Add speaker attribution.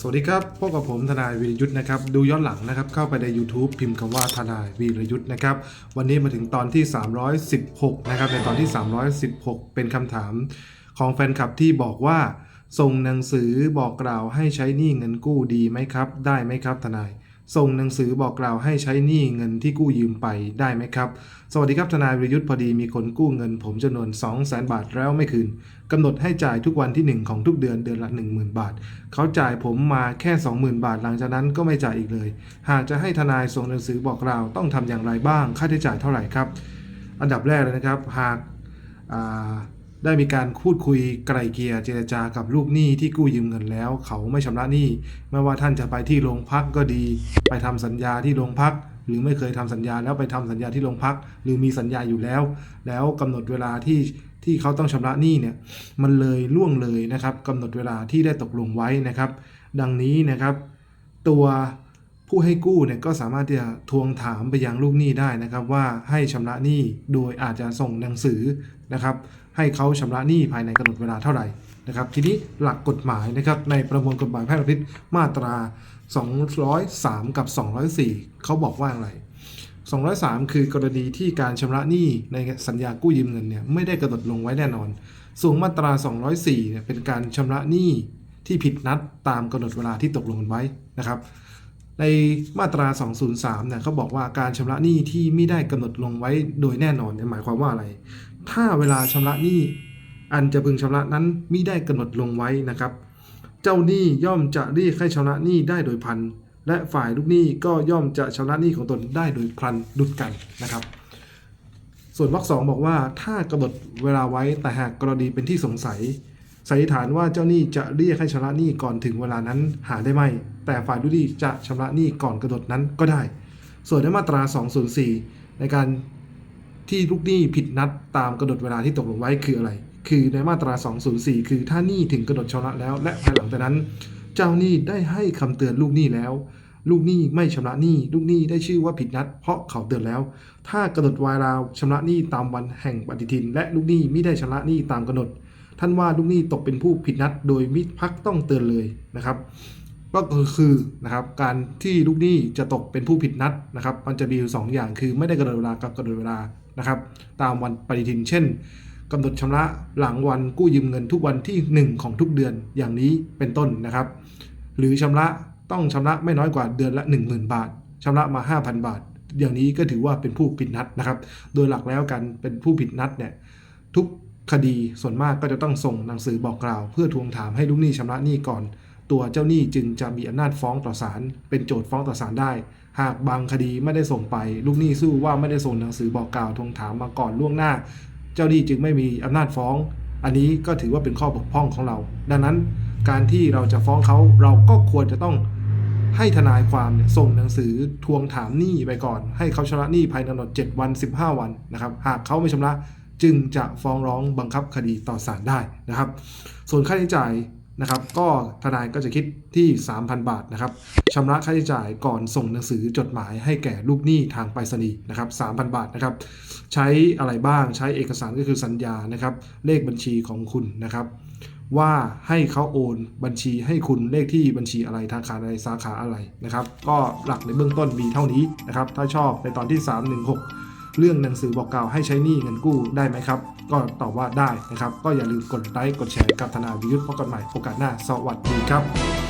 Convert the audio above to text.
Speaker 1: สวัสดีครับ พบกับผมทนายวีรยุทธ์นะครับ ดูย้อนหลังนะครับ เข้าไปใน YouTube พิมพ์คำว่าทนายวีรยุทธ์นะครับ วันนี้มาถึงตอนที่ 316 นะครับ ในตอนที่ 316 เป็นคำถามของแฟนคลับที่บอกว่า ส่งหนังสือบอกกล่าวให้ใช้หนี้เงินกู้ดีไหมครับ ได้ไหมครับทนาย ส่งหนังสือบอกกล่าวให้ใช้หนี้เงินที่กู้ยืมไปได้ไหมครับ สวัสดีครับทนายวิรยุทธ์พอดีมีคนกู้เงิน ผมจำนวน 2 0 0 0 0 0 บาทแล้วไม่คืนกำหนดให้จ่ายทุกวันที่ 1 ของทุกเดือนเดือนละ 10,000 บาท เขาจ่ายผมมาแค่ 20,000 บาทหลังจากนั้นก็ไม่จ่ายอีกเลย หากจะให้ทนายส่งหนังสือบอกกล่าวต้องทำอย่างไรบ้าง ค่าใช้จ่ายเท่าไหร่ครับ อันดับแรกเลยนะครับ หากอ่า ได้มีการพูดคุยไกลเกลียเจรจากับลูกหนี้ที่กู้ยืมเงินแล้ว เขาไม่ชำระหนี้ไม่ว่าท่านจะไปที่โรงพักก็ดี ไปทำสัญญาที่โรงพัก หรือไม่เคยทำสัญญาแล้วไปทำสัญญาที่โรงพัก หรือมีสัญญาอยู่แล้ว แล้วกำหนดเวลาที่ที่เขาต้องชำระหนี้เนี่ยมันเลยล่วงเลยนะครับกำหนดเวลาที่ได้ตกลงไว้นะครับ ดังนี้นะครับ ตัวผู้ให้กู้เนี่ยก็สามารถที่จะทวงถามไปยังลูกหนี้ได้นะครับ ว่าให้ชำระหนี้โดยอาจจะส่งหนังสือ นะครับให้เขาชำระหนี้ภายในกำหนดเวลาเท่าไหร่นะครับทีนี้หลักกฎหมายนะครับในประมวลกฎหมายแพ่งและพาณิชย์มาตรา 203 กับ 204 เขาบอกว่าอะไร203 คือกรณีที่การชำระหนี้ในสัญญากู้ยืมเงินเนี่ยไม่ได้กำหนดลงไว้แน่นอน ส่วนมาตรา 204 เนี่ยเป็นการชำระหนี้ที่ผิดนัดตามกำหนดเวลาที่ตกลงกันไว้นะครับ ในมาตรา 203เนี่ยเขาบอกว่าการชำระหนี้ที่ไม่ได้กำหนดลงไว้โดยแน่นอนเนี่ยหมายความว่าอะไร ถ้าเวลาชำระหนี้อันจะพึงชำระนั้นไมิได้กำหนดลงไว้นะครับ เจ้าหนี้ย่อมจะเรียกให้ชำระหนี้ได้โดยพัน และฝ่ายลูกหนี้ก็ย่อมจะชำระหนี้ของตนได้โดยพลันดุดกันนะครับ ส่วนวรรคสองบอกว่าถ้ากำหนดเวลาไว้แต่หากกรณีเป็นที่สงสัย สันนิษฐานว่าเจ้าหนี้จะเรียกให้ชำระหนี้ก่อนถึงเวลานั้นหาได้ไหม แต่ฝ่ายลูกหนี้จะชำระหนี้ก่อนกำหนดนั้นก็ได้ ส่วนในมาตรา 204 ในการที่ลูกหนี้ผิดนัดตามกำหนดเวลาที่ตกลงไว้คืออะไร คือในมาตรา 204 คือถ้าหนี้ถึงกำหนดชำระแล้ว และภายหลังจากนั้น เจ้าหนี้ได้ให้คำเตือนลูกหนี้แล้วลูกหนี้ไม่ชำระหนี้ลูกหนี้ได้ชื่อว่าผิดนัด เพราะเขาเตือนแล้ว ถ้ากำหนดวาระชำระหนี้ตามวันแห่งปฏิทิน และลูกหนี้ไม่ได้ชำระหนี้ตามกำหนด ท่านว่าลูกหนี้ตกเป็นผู้ผิดนัด โดยมิพักต้องเตือนเลยนะครับ ก็คือนะครับการที่ลูกหนี้จะตกเป็นผู้ผิดนัดนะครับ มันจะมีอยู่สองอย่างคือไม่ได้กำหนดเวลากับกำหนดเวลานะครับ ตามวันปฏิทิน เช่นกำหนดชำระหลังวันกู้ยืมเงินทุกวันที่ 1 ของทุกเดือนอย่างนี้เป็นต้นนะครับ หรือชำระต้องชำระไม่น้อยกว่าเดือนละ 10,000 บาทชำระมา 5,000 บาท อย่างนี้ก็ถือว่าเป็นผู้ผิดนัดนะครับ โดยหลักแล้วกันเป็นผู้ผิดนัดเนี่ยทุก คดีส่วนมากก็จะต้องส่งหนังสือบอกกล่าว เพื่อทวงถามให้ลูกหนี้ชำระหนี้ก่อน ตัวเจ้าหนี้จึงจะมีอำนาจฟ้องต่อศาลเป็นโจทย์ฟ้องต่อศาลได้ หากบางคดีไม่ได้ส่งไป ลูกหนี้สู้ว่าไม่ได้ส่งหนังสือบอกกล่าวทวงถามมาก่อนล่วงหน้า เจ้าหนี้จึงไม่มีอำนาจฟ้อง อันนี้ก็ถือว่าเป็นข้อบกพร่องของเรา ดังนั้นการที่เราจะฟ้องเขาเราก็ควรจะต้องให้ทนายความเนี่ยส่งหนังสือทวงถามหนี้ไปก่อน ให้เขาชำระหนี้ภายในกำหนด 7 วัน 15 วันนะครับ หากเขาไม่ชำระ จึงจะฟ้องร้องบังคับคดีต่อศาลได้นะครับ ส่วนค่าใช้จ่ายนะครับ ก็ทนายก็จะคิดที่ 3,000 บาทนะครับชำระค่าใช้จ่ายก่อนส่งหนังสือจดหมายให้แก่ลูกหนี้ทางไปรษณีย์นะครับ3,000 บาทนะครับ ใช้อะไรบ้างใช้เอกสารก็คือสัญญานะครับ เลขบัญชีของคุณนะครับ ว่าให้เขาโอนบัญชีให้คุณเลขที่บัญชีอะไรธนาคารอะไรสาขาอะไรนะครับ ก็หลักในเบื้องต้นมีเท่านี้นะครับ ถ้าชอบในตอนที่ 316 เรื่องหนังสือบอกกล่าวให้ใช้หนี้เงินกู้ได้ไหมครับ ก็ตอบว่าได้นะครับ ก็อย่าลืมกดไลค์กดแชร์กับธนาวิยุทธ์พบกันใหม่โอกาสหน้า สวัสดีครับ